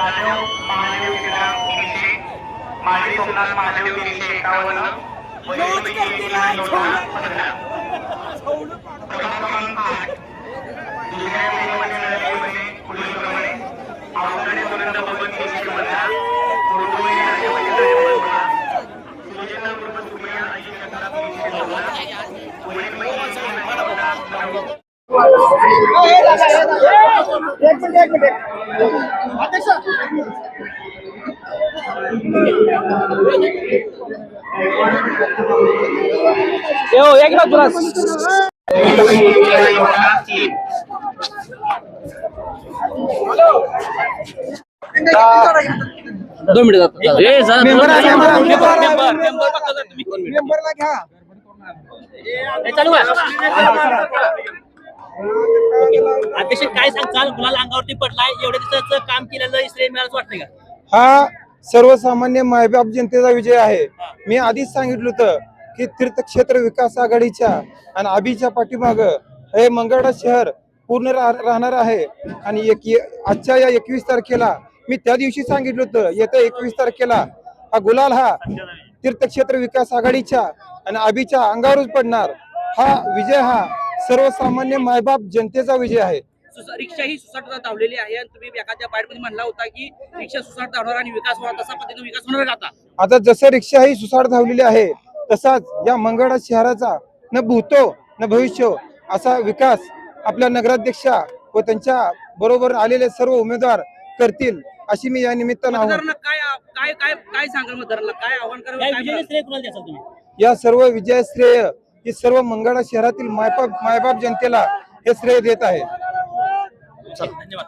जाधव महादेव के नाम तीनशे माजी सोमनाथ महादेव तीनशे एकावन्न आवडे सुनंद भगवत तीनशे पन्नास कुर्डुळे एक मिनिट एक मिनिट। दोन मेंबर आहे. मेंबरला घ्या. अध्यक्ष काय सांगचाल गुलाल अंगावरती पडलाय एवढ्या दिवसाचं काम केलेलं श्रेय मिळालं वाटतंय का? हा सर्वसामान्य मायबाप जनतेचा विजय आहे. मी आधीच सांगितलं होतं की तीर्थक्षेत्र विकास आघाडीच्या आणि आबीच्या पाठीमाग हे मंगळा शहर पूर्ण राहणार आहे. आणि एक आजच्या या एकवीस तारखेला मी त्या दिवशी सांगितलं होतं येत्या एकवीस तारखेला हा गुलाल हा तीर्थक्षेत्र विकास आघाडीच्या आणि आबीच्या अंगावरच पडणार. हा विजय हा सर्वसामान्य मायबाप जनतेचा विजय आहे. रिक्षा ही सुसाट धावलेली आहे. आणि तुम्ही एखाद्या बाईटमध्ये म्हणला होता की रिक्षा सुसाट धावणार आणि विकास होणार तसा पद्धतीने विकास होणार का आता? आता जसं रिक्षा ही सुसाट धावलेली आहे तसाच या मंगळा शहराचा न भूतो न भविष्य असा विकास आपल्या नगराध्यक्षा व त्यांच्या बरोबर आलेले सर्व उमेदवार करतील अशी मी या निमित्तानं काय काय काय काय सांगाल मतदारांना? काय आव्हान कराल या सर्व विजय श्रेय ही सर्व मंगळा शहरातील मायबाप मायबाप जनतेला हे श्रेय देत आहे. धन्यवाद.